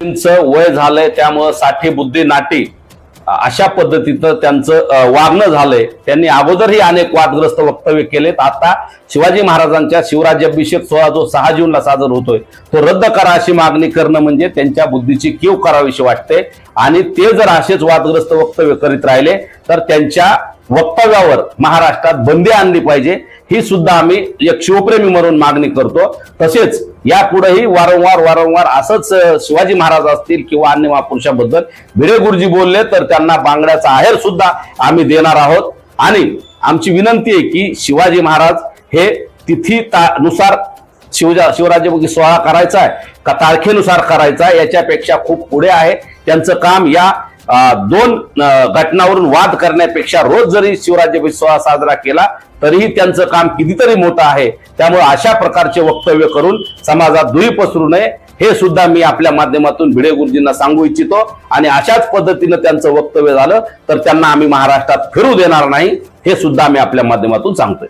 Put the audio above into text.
त्यांचं वय झालंय त्यामुळं साठी बुद्धी नाटी. अशा पद्धतीचं त्यांचं वागणं झालंय. त्यांनी अगोदरही अनेक वादग्रस्त वक्तव्य केलेत. आता शिवाजी महाराजांच्या शिवराज्याभिषेक सोहळा जो सहा जूनला साजर होतोय तो रद्द करा अशी मागणी करणं म्हणजे त्यांच्या बुद्धीची कीव करावीशी वाटते. आणि ते जर असेच वादग्रस्त वक्तव्य करीत राहिले तर त्यांच्या वक्तव्यावर महाराष्ट्रात बंदी आणली पाहिजे ही सुद्धा आम्ही एक शिवप्रेमी म्हणून मागणी करतो. तसेच यापुढेही वारंवार वारंवार असंच शिवाजी महाराज असतील किंवा अन्य महापुरुषाबद्दल भिडे गुरुजी बोलले तर त्यांना बांगड्याचा आहेर सुद्धा आम्ही देणार आहोत. आणि आमची विनंती आहे की शिवाजी महाराज हे तिथी नुसार शिवजा शिवराज्याभिषेक सोहळा करायचा आहे का तारखेनुसार करायचा आहे याच्यापेक्षा खूप पुढे आहे. त्यांचं काम या दोन घटनावरून वाद करण्यापेक्षा रोज जरी शिवराज्याभिषेक साजरा केला तरीही त्यांचं काम कितीतरी मोठं आहे. त्यामुळे अशा प्रकारचे वक्तव्य करून समाजात दुही पसरू नये हे सुद्धा मी आपल्या माध्यमातून भिडे गुरुजींना सांगू इच्छितो. आणि अशाच पद्धतीनं त्यांचं वक्तव्य झालं तर त्यांना आम्ही महाराष्ट्रात फिरू देणार नाही हे सुद्धा मी आपल्या माध्यमातून सांगतोय.